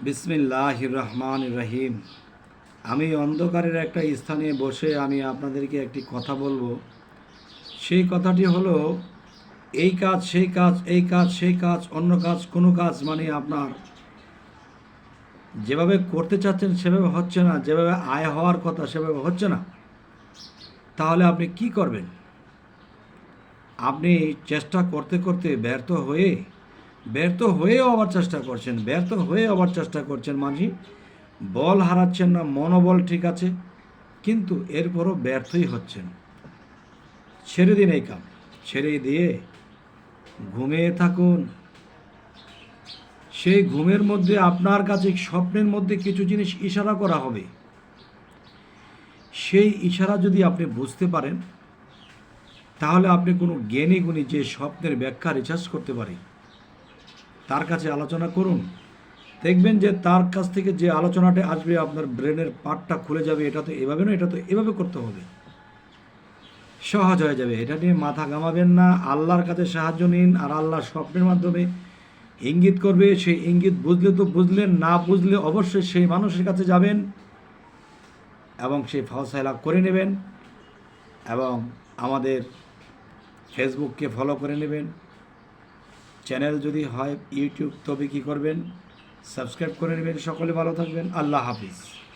বিসমিল্লাহ রহমান রহিম আমি অন্ধকারের একটা স্থানে বসে আমি আপনাদেরকে একটি কথা বলব। সেই কথাটি হলো, এই কাজ, সেই কাজ, এই কাজ, সেই কাজ, অন্য কাজ, কোনো কাজ মানে আপনার যেভাবে করতে চাচ্ছেন সেভাবে হচ্ছে না, যেভাবে আয় হওয়ার কথা সেভাবে হচ্ছে না। তাহলে আপনি কি করবেন? আপনি চেষ্টা করতে করতে ব্যর্থ হয়ে ব্যর্থ হয়েও আবার চেষ্টা করছেন, ব্যর্থ হয়ে আবার চেষ্টা করছেন মাঝি। বল হারাচ্ছেন না, মনোবল ঠিক আছে, কিন্তু এরপরও ব্যর্থই হচ্ছেন। ছেড়ে দিন এই কাম, ছেড়ে দিয়ে ঘুমিয়ে থাকুন। সেই ঘুমের মধ্যে আপনার কাছে স্বপ্নের মধ্যে কিছু জিনিস ইশারা করা হবে। সেই ইশারা যদি আপনি বুঝতে পারেন, তাহলে আপনি কোনো জ্ঞানী গুণী যে স্বপ্নের ব্যাখ্যা রিচার্জ করতে পারে। তার কাছে আলোচনা করুন। দেখবেন যে তার কাছ থেকে যে আলোচনাটা আসবে, আপনার ব্রেনের পার্টটা খুলে যাবে, এটা তো এভাবে না এটা তো এভাবে করতে হবে। সহজ হয়ে যাবে। এটা নিয়ে মাথা ঘামাবেন না, আল্লাহর কাছে সাহায্য নিন আর আল্লাহর স্বপ্নের মাধ্যমে ইঙ্গিত করবে। সেই ইঙ্গিত বুঝলে তো বুঝলেন না বুঝলে অবশ্যই সেই মানুষের কাছে যাবেন এবং সেই ফসলা করে নেবেন এবং আমাদের ফেসবুককে ফলো করে নেবেন। চ্যানেল যদি হয়, ইউটিউব তবে কী করবেন? সাবস্ক্রাইব করে নেবেন। সকলে ভালো থাকবেন। আল্লাহ হাফিজ।